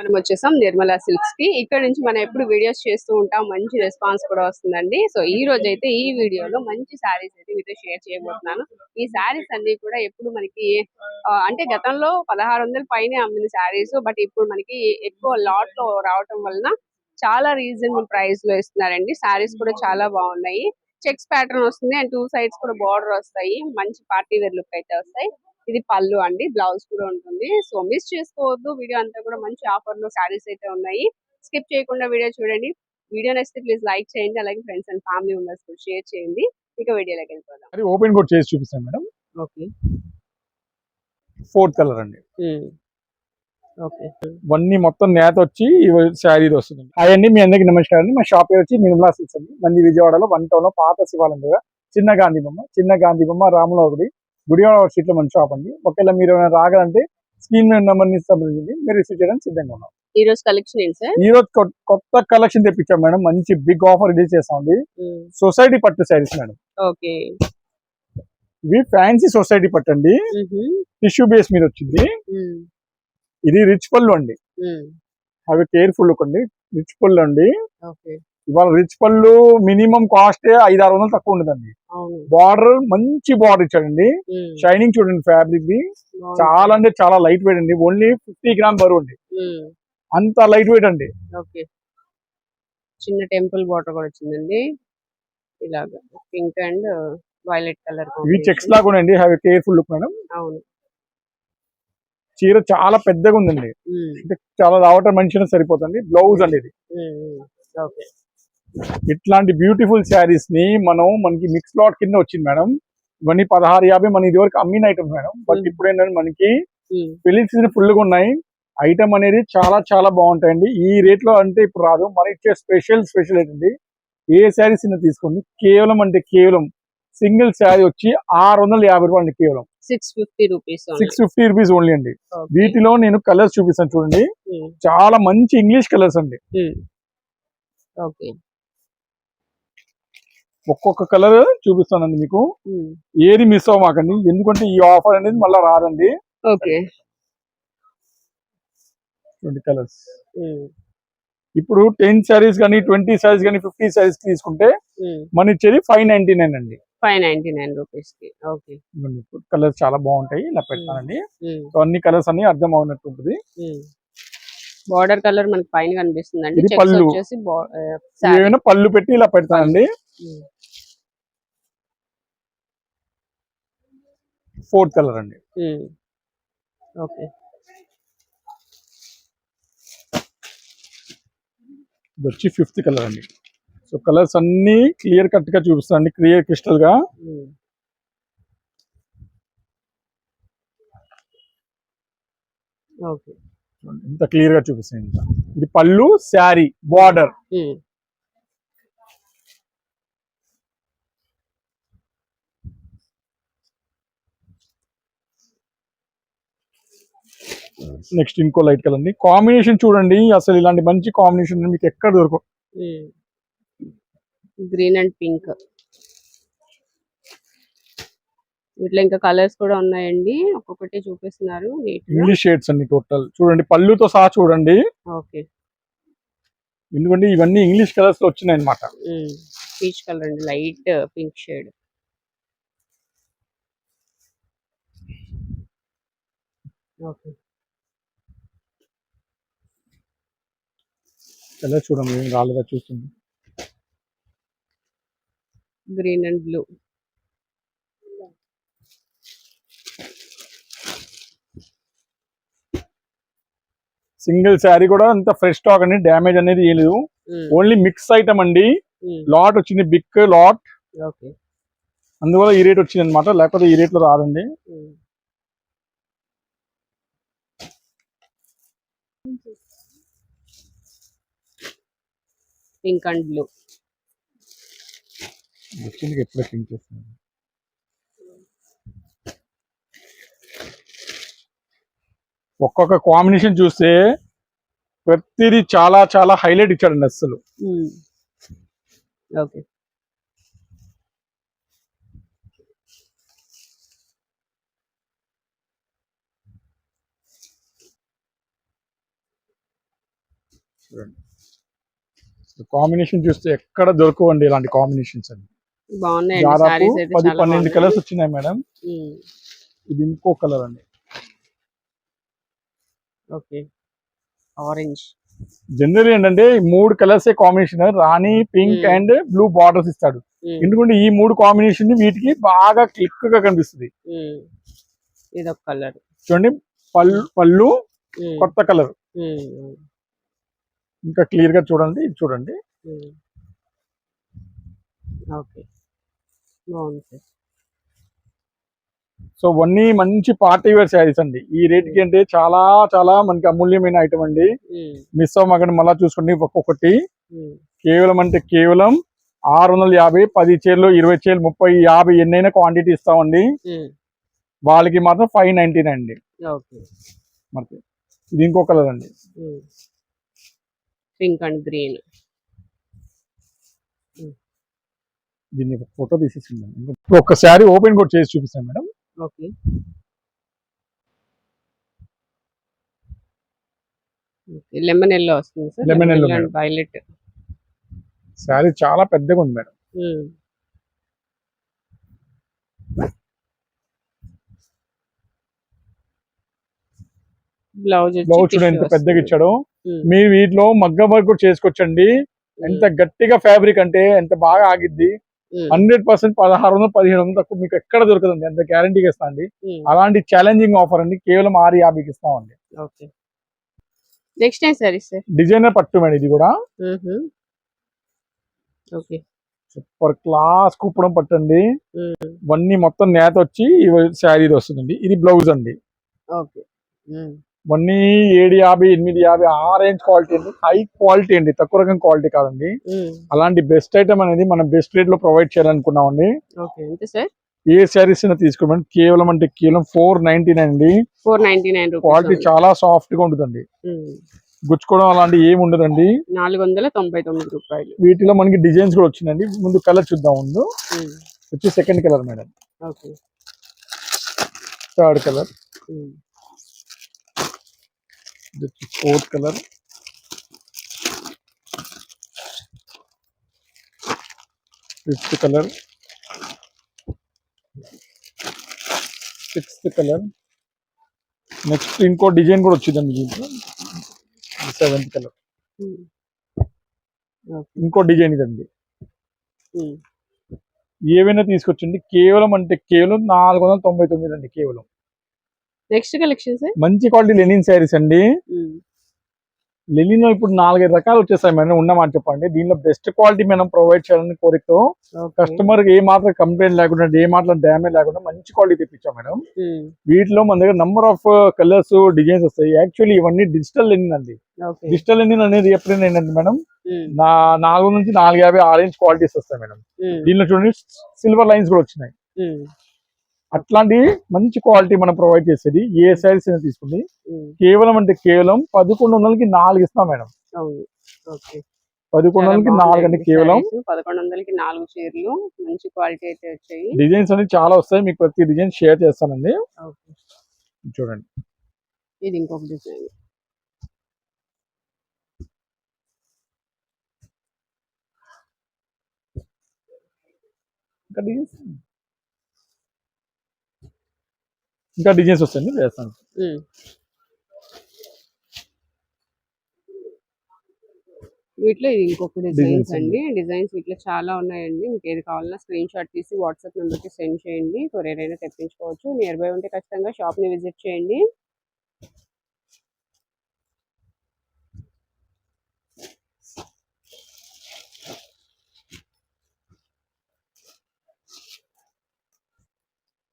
మనం వచ్చేసాం నిర్మలా సిల్క్స్కి. ఇక్కడ నుంచి మనం ఎప్పుడు వీడియోస్ చేస్తూ ఉంటాం మంచి రెస్పాన్స్ కూడా వస్తుందండి. సో ఈ రోజు అయితే ఈ వీడియోలో మంచి శారీస్ అయితే మీతో షేర్ చేయబోతున్నాను. ఈ శారీస్ అన్ని కూడా ఎప్పుడు మనకి అంటే గతంలో పదహారు వందల పైనే అమ్మిన శారీస్ బట్ ఇప్పుడు మనకి ఎక్కువ లాట్లో రావటం వలన చాలా రీజనబుల్ ప్రైస్లో ఇస్తున్నారండి. శారీస్ కూడా చాలా బాగున్నాయి. చెక్స్ ప్యాటర్న్ వస్తుంది అండ్ టూ సైడ్స్ కూడా బార్డర్ వస్తాయి. మంచి పార్టీ వేర్ లుక్ అయితే వస్తాయి. ఇది పళ్ళు అండి బ్లౌజ్ కూడా ఉంటుంది. సో మిస్ చేసుకోవద్దు. వీడియో అంతా కూడా మంచి ఆఫర్లో శారీస్ అయితే ఉన్నాయి. స్కిప్ చేయకుండా వీడియో చూడండి. వీడియో నచ్చితే ప్లీజ్ లైక్ చేయండి. అలాగే ఫ్రెండ్స్ అండ్ ఫ్యామిలీ మెంబర్స్ కూడా షేర్ చేయండి. ఇక వీడియోలోకి వెళ్ళిపోదాం. ఓపెన్ కూడా చేసి చూపిస్తాను మేడం. ఓకే. ఫోర్త్ కలర్ అండి. ఓకే. ఇవన్నీ మొత్తం నేత వచ్చి శారీ వస్తుంది. అవన్నీ మీ అందరికి నమస్కారం అండి. మా షాప్ వచ్చి నిర్మలా అండి. మంది విజయవాడలో వన్ టౌన్లో పాత శివాలయం దగ్గర చిన్న గాంధీ బొమ్మ చిన్న గాంధీ బొమ్మ రాముల ఒకటి గుడివాడ స్ట్రీట్లో మన షాప్ అండి. ఒకవేళ మీరు ఏమైనా రాగాలంటే స్క్రీన్ మీద నెంబర్ని సంప్రదించి మీరు రిసీవ్ చేయడానికి సిద్ధంగా ఉన్నాం. ఈ రోజు కలెక్షన్ ఈ రోజు కొత్త కలెక్షన్ తెప్పించాం మేడం. మంచి బిగ్ ఆఫర్ రిలీజ్ చేస్తామండి సొసైటీ పట్టు శారీస్ మేడం. ఓకే. ఇవి ఫ్యాన్సీ సొసైటీ పట్టు అండి. టిష్యూ బేస్ మీద వచ్చింది. ఇది రిచ్ పళ్ళు అండి. అవి కేర్ఫుల్ అండి. రిచ్ పళ్ళు అండి. ఇవాళ రిచ్ పళ్ళు మినిమం కాస్ట్ ఐదు ఆరు వందలు తక్కువ ఉండదండి. బార్డర్ మంచి బార్డర్ ఇచ్చాడండి. షైనింగ్ చూడండి ఫ్యాబ్రిక్ ది. చాలా అంటే చాలా లైట్ వెయిట్ అండి. ఓన్లీ ఫిఫ్టీ గ్రామ్ బరువు అండి. అంత లైట్ వెయిట్ అండి చిన్న టెంపుల్ బార్డర్ కూడా వచ్చిందండి. ఇలాగా పింక్ అండ్ వైలెట్ కలర్ ఇవి చెక్స్ లాగా ఉన్నాయండి. హ్యావ్ కేర్ఫుల్ లుక్ మేడం అవును. చీర చాలా పెద్దగా ఉందండి. అంటే చాలా రావటం మనిషిన సరిపోతుంది. బ్లౌజ్ అండి ఇది. ఓకే. ఇట్లాంటి బ్యూటిఫుల్ శారీస్ని మనం మనకి మిక్స్ లాట్ కింద వచ్చింది మేడం. ఇవన్నీ పదహారు యాభై మన ఇదివరకు అమ్మిన ఐటమ్స్ మేడం. బట్. ఇప్పుడు ఏంటంటే మనకి పెళ్ళి సీజన్ ఫుల్గా ఉన్నాయి. ఐటమ్ అనేది చాలా చాలా బాగుంటాయండి. ఈ రేట్లో అంటే ఇప్పుడు రాదు. మన ఇచ్చే స్పెషల్ స్పెషల్ ఏంటండి ఏ శారీస్ తీసుకోండి. కేవలం అంటే కేవలం సింగిల్ శారీ వచ్చి ఆరు వందల యాభై రూపాయలు అండి కేవలం. Six fifty rupees six fifty rupees only అండి. వీటిలో నేను కలర్స్ చూపిస్తాను చూడండి. చాలా మంచి ఇంగ్లీష్ కలర్స్ అండి. ఓకే ఒక్కొక్క కలర్ చూపిస్తానండి మీకు. ఏది మిస్ అవ్వమాకండి. ఎందుకంటే ఈ ఆఫర్ అనేది మళ్ళీ రాదండి. ఓకే. Twenty colours. ఇప్పుడు టెన్ శారీస్ కానీ ట్వంటీ శారీస్ కానీ ఫిఫ్టీ శారీస్ తీసుకుంటే మన ఇచ్చేది ఫైవ్ నైన్టీ నైన్ అండి. ఫైవ్ నైన్టీ నైన్ రూపీస్కి. ఓకే. కలర్స్ చాలా బాగుంటాయి. ఇలా పెడతానండి. సో అన్ని కలర్స్ అన్ని అర్థం అవునట్టు ఉంటుంది. బార్డర్ కలర్ మనకి పైన కనిపిస్తుందండి. ఇది చెక్స్ పళ్ళు. పళ్ళు పెట్టి ఇలా పెడతానండి. ఫోర్త్ కలర్ అండి. ఓకే. ఇది వచ్చి ఫిఫ్త్ కలర్ అండి. సో కలర్స్ అన్ని క్లియర్ కట్గా చూపిస్తానండి క్లియర్ క్రిస్టల్గా ఓకే. ఇంత క్లియర్గా చూపిస్తాను. ఇది పళ్ళు శారీ బార్డర్. నెక్స్ట్ ఇంకో లైట్ కలర్ అండి కాంబినేషన్ చూడండి అసలు ఇలాంటి మంచి కాంబినేషన్ మీకు ఎక్కడ దొరకవు. గ్రీన్ అండ్ పింక్ వీటిలో ఇంకా కలర్స్ కూడా ఉన్నాయండి. ఒక్కొక్కటి చూపిస్తున్నారు ఇంగ్లీష్ షేడ్స్ అండి టోటల్ చూడండి పళ్ళుతో సహా చూడండి. ఓకే ఎందుకంటే ఇవన్నీ ఇంగ్లీష్ కలర్స్లో వచ్చినాయి అనమాట పీచ్ కలర్ అండి light pink shade okay colour చూడండి ఏం రాలేదా చూస్తుంది? Green and blue. Single sari కూడా అంత ఫ్రెష్ స్టాక్ అండి. డ్యామేజ్ అనేది ఏం లేదు. ఓన్లీ మిక్స్ ఐటమ్ అండి. లాట్ వచ్చింది బిగ్ లాట్. అందువల్ల ఈ రేట్ వచ్చింది అనమాట లేకపోతే ఈ రేట్లో రాదండి పింక్ అండ్ బ్లూ. ఎప్పుడే ఒక్కొక్క కాంబినేషన్ చూస్తే ప్రతిదీ చాలా చాలా హైలైట్ ఇచ్చాడండి అసలు ఓకే. కాంబినేషన్ చూస్తే ఎక్కడ దొరకవండి ఇలాంటి కాంబినేషన్స్ బాగున్నాయండి దాదాపు పది పన్నెండు. కలర్స్ వచ్చినాయి మేడం. ఇది ఇంకో కలర్ అండి. ఓకే. ఆరెంజ్. జనరల్ ఏంటంటే ఈ మూడు కలర్స్ కాంబినేషన్ రాణి పింక్. అండ్ బ్లూ బార్డర్స్ ఇస్తాడు. ఎందుకంటే ఈ మూడు కాంబినేషన్ వీటికి బాగా క్లిక్గా కనిపిస్తుంది. ఉమ్. ఇదొక కలర్. చూడండి పళ్ళు పళ్ళు కొత్త కలర్. ఇంకా క్లియర్గా చూడండి. ఇది చూడండి ఓకే. బాగుంది సార్. సో ఇవన్నీ మంచి పార్టీ వేర్ శారీస్ అండి. ఈ రేట్కి అంటే చాలా చాలా మనకి అమూల్యమైన ఐటమ్ అండి. మిస్ అవ్వమాకండి మళ్ళా చూసుకోండి. ఒక్కొక్కటి. కేవలం అంటే కేవలం ఆరు వందల యాభై పది చీరలు ఇరవై చీరలు ముప్పై యాభై ఎన్నైనా క్వాంటిటీ ఇస్తామండి. వాళ్ళకి మాత్రం ఫైవ్ నైన్టీ నైన్ అండి. ఓకే. మనకి ఇది ఇంకో కలర్ అండి. Pink and green. దీన్ని ఫోటో తీసేసింది ఇప్పుడు ఒక శారీ ఓపెన్ కూడా చేసి చూపిస్తాను మేడం. ఓకే. లెమన్ ఎల్లో వస్తుంది sir. Lemon yellow, and. Violet. Sari చాలా పెద్దగా ఉంది మేడం. బ్లౌజ్ బ్లౌజ్ చూడండి ఎంత పెద్దగా ఇచ్చాడు. మీరు వీటిలో మగ్గ వర్క్ కూడా చేసుకోవచ్చండి ఎంత గట్టిగా ఫ్యాబ్రిక్ అంటే ఎంత బాగా ఆగిద్ది. హండ్రెడ్ పర్సెంట్ పదహారు వందలు పదిహేను వందలు తక్కువ మీకు ఎక్కడ దొరకదండి అంత గ్యారంటీగా ఇస్తా అండి అలాంటి ఛాలెంజింగ్ ఆఫర్ అండి. కేవలం ఆరు యాభైకి ఇస్తామండి. నెక్స్ట్ డిజైనర్ పట్టు మేడం ఇది కూడా. ఓకే. సూపర్ క్లాస్ కుప్పడం పట్టండి ఇవన్నీ మొత్తం నేత వచ్చి శారీ వస్తుందండి. ఇది బ్లౌజ్ అండి. ఓకే. ఇవన్నీ ఏడు యాభై ఎనిమిది యాభై ఆ రేంజ్ క్వాలిటీ అండి. హై క్వాలిటీ అండి. తక్కువ రకం క్వాలిటీ కాదండి. అలాంటి బెస్ట్ ఐటమ్ అనేది మనం బెస్ట్ రేట్లో ప్రొవైడ్ చేయాలనుకున్నామండి. ఏ శారీస్ తీసుకోమని కేవలం అంటే కేవలం ఫోర్ నైన్టీ నైన్ అండి. ఫోర్ నైన్టీ నైన్ క్వాలిటీ చాలా సాఫ్ట్గా ఉంటుందండి గుచ్చుకోవడం అలాంటి ఏమి ఉండదండి. నాలుగు వందల తొంభై తొమ్మిది రూపాయలు. వీటిలో మనకి డిజైన్స్ కూడా వచ్చిందండి ముందు కలర్ చూద్దాం ముందు. వచ్చి second colour madam. Third colour. Fourth colour. Fifth colour. Sixth colour. Next ఇంకో డిజైన్ కూడా వచ్చిందండి దీంట్లో. Seventh colour. ఓకే ఇంకో డిజైన్ ఇదండి. ఉమ్, ఏవైనా తీసుకొచ్చండి. కేవలం అంటే కేవలం నాలుగు వందల తొంభై తొమ్మిది అండి కేవలం. నెక్స్ట్ కలెక్షన్ సార్ మంచి క్వాలిటీ లెనిన్ శారీస్ అండి. ఉమ్, లెనిన్ ఇప్పుడు నాలుగైదు రకాలు వచ్చేస్తాయి మేడం ఉన్నమాట చెప్పండి. దీనిలో బెస్ట్ క్వాలిటీ మనం ప్రొవైడ్ చేయాలని కోరికతో. కస్టమర్ ఏ మాత్రం కంప్లైంట్ లేకుండా ఏ మాత్రం డ్యామేజ్ లేకుండా మంచి క్వాలిటీ తెప్పించాం మేడం. ఉమ్, వీటిలో మన దగ్గర నంబర్ ఆఫ్ కలర్స్ డిజైన్స్ వస్తాయి. యాక్చువల్లీ ఇవన్నీ డిజిటల్ లెనిన్ అండి. డిజిటల్ లెనిన్ అనేది ఎప్పుడైనా ఏంటంటే మేడం ఉమ్, నా నాలుగు నుంచి నాలుగు యాభై ఆరెంజ్ క్వాలిటీస్ వస్తాయి మేడం. దీనిలో చూడండి సిల్వర్ లైన్స్ కూడా వచ్చినాయి. అట్లాంటి మంచి క్వాలిటీ మనం ప్రొవైడ్ చేసేది ఏ శారీస్ అయినా తీసుకుంది కేవలం అంటే కేవలం పదకొండు వందలకి నాలుగు ఇస్తాం మేడం. పదకొండు వందలకి నాలుగు అంటే కేవలం. పదకొండు వందలకి నాలుగు చీరలు. మంచి క్వాలిటీ అయితే వచ్చాయి. డిజైన్స్ అనేది చాలా వస్తాయి. మీకు ప్రతి డిజైన్ షేర్ చేస్తానండి. చూడండి. ఇది ఇంకొక డిజైన్. ఇంకా డిజైన్స్ ఇంకా డిజైన్స్ వస్తాయండి. వేస్తాను. వీటిలో ఇది ఇంకొక డిజైన్స్ అండి. డిజైన్స్ వీటిలో చాలా ఉన్నాయండి. మీకు ఏది కావాలన్నా స్క్రీన్ షాట్ తీసి వాట్సాప్ నెంబర్కి సెండ్ చేయండి. కొరియర్ అయినా తెప్పించుకోవచ్చు. నియర్ బై ఉంటే ఖచ్చితంగా షాప్ని విజిట్ చేయండి.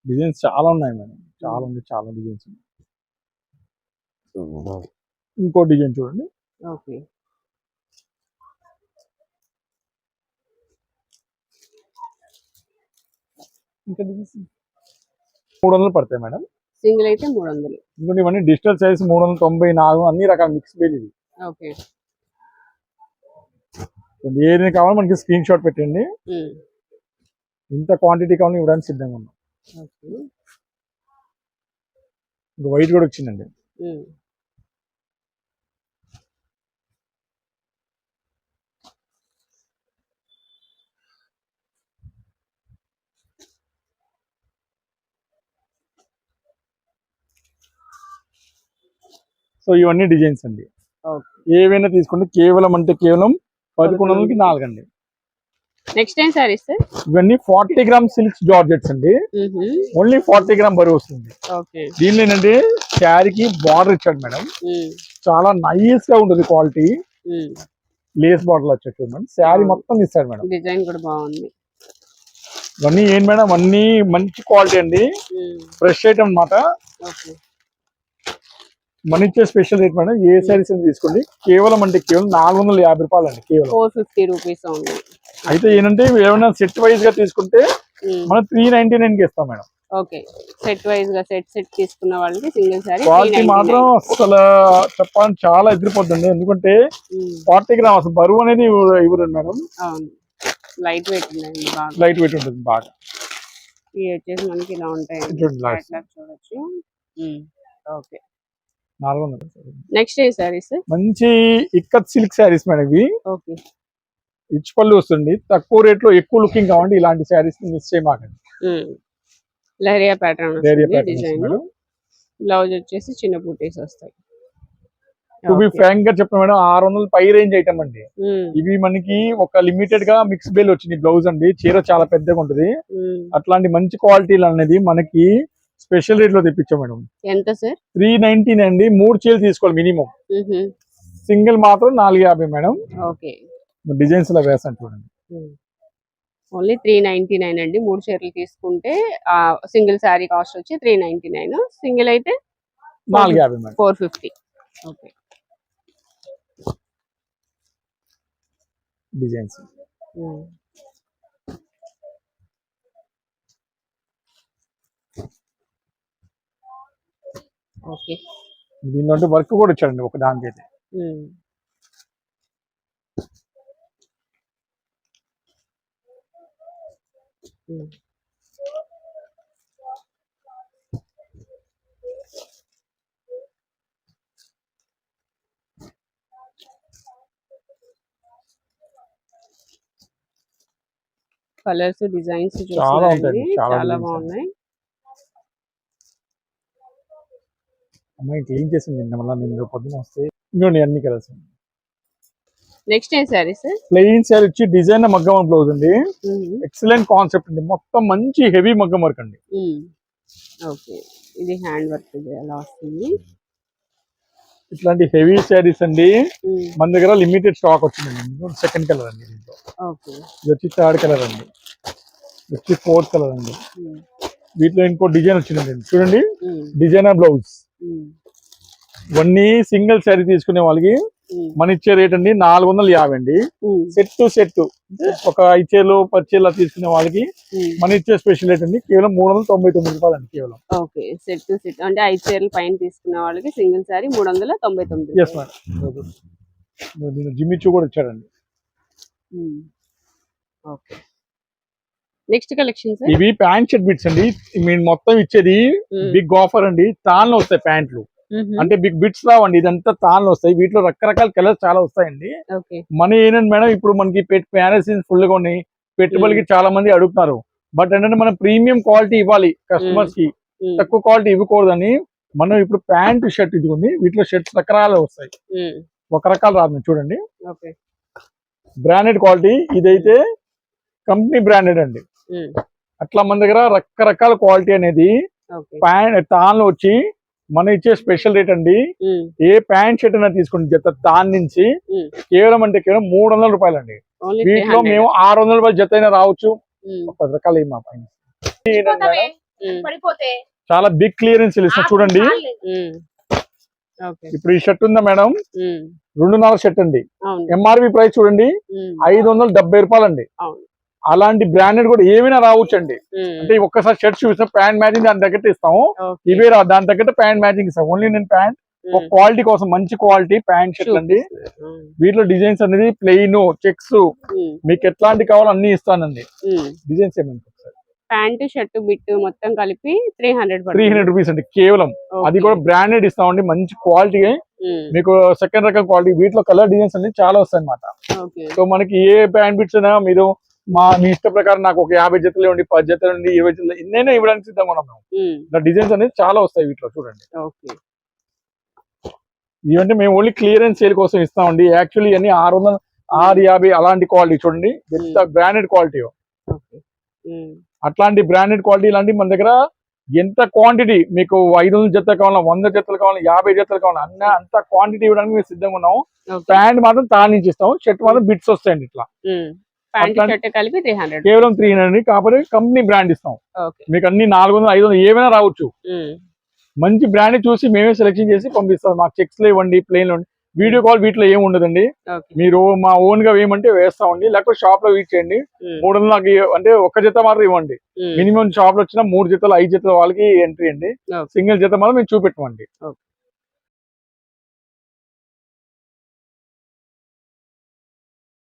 డిజైన్స్ చాలా ఉన్నాయి మేడం. చాలా ఉంది చాలా డిజైన్స్ ఉన్నాయి. ఇంకో డిజైన్ చూడండి. ఓకే. ఇంకా మూడు వందలు పడతాయి మేడం. సింగిల్ అయితే మూడు వందలు ఇంకోటి ఇవన్నీ డిజిటల్ సైజ్ మూడు వందల తొంభై నాలుగు అన్ని రకాల మిక్స్ బేల్ ఇది. ఓకే. ఏది కావాలో మనకి స్క్రీన్ షాట్ పెట్టండి. ఇంత క్వాంటిటీ కావాలని ఇవ్వడానికి సిద్ధంగా ఉన్నాం. ఇంకా వైట్ కూడా వచ్చిందండి. సో ఇవన్నీ డిజైన్స్ అండి. ఏవైనా తీసుకోండి. కేవలం అంటే కేవలం పదకొండు వందలకి నాలుగు అండి నెక్స్ట్ ఏం సారీస్ సార్ ఇవన్నీ ఫార్టీ గ్రామ్ సిల్క్స్ జార్జెట్స్ అండి. ఓన్లీ ఫార్టీ గ్రామ్ బరువు వస్తుంది. దీనిలో ఏంటంటే శారీకి బార్డర్ ఇచ్చాడు మేడం. చాలా నైస్గా ఉంటుంది క్వాలిటీ లేస్ బార్డర్ వచ్చేసి మేడం శారీ. మొత్తం ఇస్తాడు మేడం. డిజైన్ కూడా బాగుంది. ఇవన్నీ ఏం మేడం అన్ని మంచి క్వాలిటీ అండి. ఫ్రెష్ ఐటమ్ అన్నమాట. ఓకే. మన ఇచ్చే స్పెషల్ రేట్ మేడం. ఏ శారీస్ తీసుకోండి. కేవలం అంటే కేవలం నాలుగు వందల యాభై రూపాయలు అండి కేవలం ఫోర్ ఫిఫ్టీ రూపీస్ అయితే ఏంటంటే ఏమైనా సెట్ వైజ్గా తీసుకుంటే మనం త్రీ నైన్టీ నైన్కి ఇస్తాం మేడం. ఓకే. సెట్ వైజ్గా సెట్ సెట్ తీసుకున్న వాళ్ళకి సింగిల్ సారీ క్వాలిటీ మాత్రం అసలు చెప్పాలని చాలా ఎదిరిపోతుంది ఎందుకంటే ఫార్టీ గ్రామ్ అసలు బరువు అనేది ఇవ్వరు- ఇవ్వరు మేడం. లైట్ వెయిట్ ఉందండి బాగా. లైట్ వెయిట్ ఉంటుంది బాగా. ఇవి వచ్చేసి మనకి ఇలా ఉంటాయి. చూడండి last. అట్లా చూడొచ్చు. ఓకే. నాలుగు నెక్స్ట్ ఏ సారీస్ మంచి ఇక్కత్ సిల్క్ శారీస్ మేడం ఇవి. ఓకే. ఇచ్చి పళ్ళు వస్తుంది. తక్కువ రేట్లో ఎక్కువ లుకింగ్ కావండి. ఇలాంటి శారీస్ మిస్ చేయమాకండి. లహరియా ప్యాటర్న్ డిజైన్ బ్లౌజ్ వచ్చేసి చిన్న బూటీస్ వస్తాయి. To be. ఫ్రాంక్గా చెప్పిన మేడం ఆరు వందలు పై రేంజ్ ఐటమ్ అండి. ఇవి మనకి ఒక లిమిటెడ్గా మిక్స్ బేల్ వచ్చింది బ్లౌజ్ అండి. చీర చాలా పెద్దగా ఉంటుంది. అట్లాంటి మంచి క్వాలిటీలు అనేది మనకి స్పెషల్ రేట్లో తెప్పించాం మేడం. ఎంత సార్? త్రీ నైన్టీన్ అండి. మూడు చీరలు తీసుకోవాలి మినిమం. సింగిల్ మాత్రం నాలుగు యాభై మేడం. ఓకే. డిజైన్స్లో వేస్తాను చూడండి. ఓన్లీ త్రీ నైన్టీ నైన్ అండి. మూడు చీరలు తీసుకుంటే సింగిల్ శారీ కాస్ట్ వచ్చి త్రీ నైన్టీ నైన్. సింగిల్ అయితే నాలుగు యాభై four fifty. Okay. Designs. Okay. దీనిలో వర్క్ కూడా ఇచ్చాడండి ఒక దానికి అయితే కలర్స్ డిజైన్స్ చాలా ఉంటాయండి, చాలా చాలా designs బాగున్నాయి అమ్మాయి క్లీన్ చేసింది నిన్న మళ్ళీ నేను రేపు పొద్దున వస్తే ఇంకోండి అన్ని కలర్స్ నెక్స్ట్ ఏం సారీస్ ప్లెయిన్ శారీ వచ్చి డిజైన్ మగ్గం బ్లౌజ్ అండి ఎక్సలెంట్ కాన్సెప్ట్ అండి. మొత్తం మంచి హెవీ మగ్గం వర్క్ అండి. ఓకే. ఇది హ్యాండ్ వర్క్ అలా వస్తుంది? ఇట్లాంటి హెవీ శారీస్ అండి. మన దగ్గర లిమిటెడ్ స్టాక్ వచ్చిందండి. సెకండ్ కలర్ అండి దీంట్లో. ఓకే. ఇది వచ్చి థర్డ్ కలర్ అండి. ఇది వచ్చి ఫోర్త్ కలర్ అండి. వీటిలో ఇంకో డిజైన్ వచ్చిందండి. చూడండి. డిజైనర్ బ్లౌజ్ ఇవన్నీ సింగిల్ శారీ తీసుకునే వాళ్ళకి మన ఇచ్చే రేట్ అండి నాలుగు వందల యాభై అండి. సెట్ టు సెట్ ఒక పది చీరలు తీసుకునే వాళ్ళకి. మన ఇచ్చే స్పెషల్ రేట్ అండి. కేవలం మూడు వందల తొంభై తొమ్మిది రూపాయలు అండి కేవలం. ఓకే సెట్ టు సెట్ అంటే ఐదు చీరలు పైన తీసుకున్న వాళ్ళకి సింగిల్ సారీ మూడు వందల తొంభై తొమ్మిది ఎస్ మేడం జిమ్మిచ్చు కూడా ఇచ్చాడండి ఓకే. నెక్స్ట్ కలెక్షన్ సార్ ఇవి ప్యాంట్ షర్ట్ బిట్స్ అండి. మీరు మొత్తం ఇచ్చేది బిగ్ ఆఫర్ అండి. తాన్లో వస్తాయి ప్యాంట్లు. అంటే బిగ్ బిట్స్ రావండి ఇదంతా తాన్లో వస్తాయి. వీటిలో రకరకాల కలర్స్ చాలా వస్తాయండి. మన ఏంటంటే మేడం ఇప్పుడు మనకి మ్యారేజ్ ఫుల్గా ఉన్నాయి. పెట్టుబడికి చాలా మంది అడుగుతున్నారు. బట్ ఏంటంటే మనం ప్రీమియం క్వాలిటీ ఇవ్వాలి కస్టమర్స్కి తక్కువ క్వాలిటీ ఇవ్వకూడదని మనం ఇప్పుడు ప్యాంట్ షర్ట్ ఇది ఉంది వీటిలో షర్ట్స్ రకరకాలు వస్తాయి. ఒక రకాలు రాదు చూడండి. బ్రాండెడ్ క్వాలిటీ ఇదైతే కంపెనీ బ్రాండెడ్ అండి. అట్లా మన దగ్గర రకరకాల క్వాలిటీ అనేది ప్యాంట్ తాన్లో వచ్చి మనం ఇచ్చే స్పెషల్ రేట్ అండి. ఏ ప్యాంట్ షర్ట్ అయినా తీసుకోండి జత తాన్ నుంచి. కేవలం అంటే కేవలం మూడు వందల రూపాయలు అండి వీటిలో మేము ఆరు వందల రూపాయలు జత అయినా రావచ్చు. పది రకాలు ఏం మా పైన. చాలా బిగ్ క్లియరెన్స్ ఇస్తున్నా చూడండి. ఓకే. ఇప్పుడు ఈ షర్ట్ ఉందా మేడం? రెండున్నర షర్ట్ అండి. ఎంఆర్పి ప్రైస్ చూడండి. ఐదు వందల డెబ్బై రూపాయలు అండి అలాంటి బ్రాండెడ్ కూడా ఏమైనా రావచ్చు అండి ఉమ్, అంటే ఒక్కసారి షర్ట్ చూసిన ప్యాంట్ మ్యాచింగ్ దాని తగ్గట్టు ఇస్తాము. ఇవే రా దాని తగ్గట్టు ప్యాంట్ మ్యాచింగ్ ఇస్తాం ఓన్లీ నేను ప్యాంట్ ఒక క్వాలిటీ కోసం మంచి క్వాలిటీ ప్యాంట్ షర్ట్ అండి. వీటిలో డిజైన్స్ అనేది ప్లెయిన్ చెక్స్ మీకు ఎట్లాంటి కావాలో అన్ని ఇస్తానండి. డిజైన్స్ ఏమైనా ప్యాంటు షర్ట్ బిట్ మొత్తం కలిపి three hundred three hundred rupees అండి కేవలం. అది కూడా బ్రాండెడ్ ఇస్తామండి మంచి క్వాలిటీ మీకు సెకండ్ రకం క్వాలిటీ వీటిలో కలర్ డిజైన్స్ అన్ని చాలా వస్తాయి అనమాట సో మనకి ఏ ప్యాంట్ బిట్స్ అయినా మీరు మా మీ ఇష్ట ప్రకారం నాకు ఒక యాభై జతలు ఇవ్వండి పది జతలు ఇవ్వండి ఇరవై జతలు ఎన్నైనా ఇవ్వడానికి సిద్ధంగా ఉన్నాం మేము. డిజైన్స్ అనేది చాలా వస్తాయి వీటిలో చూడండి. ఓకే. ఇవంటే మేము ఓన్లీ క్లియరెన్స్ సేల్ కోసం ఇస్తామండి. యాక్చువల్లీ ఇవన్నీ ఆరు వందల ఆరు యాభై అలాంటి క్వాలిటీ చూడండి. ఎంత బ్రాండెడ్ క్వాలిటీ. అట్లాంటి బ్రాండెడ్ క్వాలిటీ ఇలాంటి మన దగ్గర ఎంత క్వాంటిటీ మీకు ఐదు వందల జతలు కావాలా వంద జతలు కావాలా యాభై జతలు కావాలా అన్న అంత క్వాంటిటీ ఇవ్వడానికి మేము సిద్ధంగా ఉన్నాము ప్యాంట్ మాత్రం తాళ నుంచి ఇస్తాం షర్ట్ మాత్రం బిట్స్ వస్తాయండి ఇట్లా. ప్యాంట్ అట్లాంటి- షర్ట్ కలిపి త్రీ హండ్రెడ్ కేవలం త్రీ హండ్రెడ్ కాకపోతే కంపెనీ బ్రాండ్ ఇస్తాం. మీకు అన్ని నాలుగు వందలు ఐదు వందలు ఏమైనా రావచ్చు. మంచి బ్రాండ్ చూసి మేమే సెలెక్షన్ చేసి పంపిస్తాం. మాకు చెక్స్లో ఇవ్వండి ప్లేన్ ఇవ్వండి. వీడియో కాల్ వీటిలో ఏమి ఉండదండి. మీరు మా ఓన్గా వేయమంటే వేస్తామండి లేకపోతే షాప్లో వీట్ చేయండి. మూడు వందలు నాకు అంటే ఒక జత మాత్రం ఇవ్వండి. మినిమం షాప్లో వచ్చిన మూడు జతలు ఐదు జతలు వాళ్ళకి ఎంట్రీ అండి. సింగిల్ జత మాత్రం మేము చూపెట్టమండి.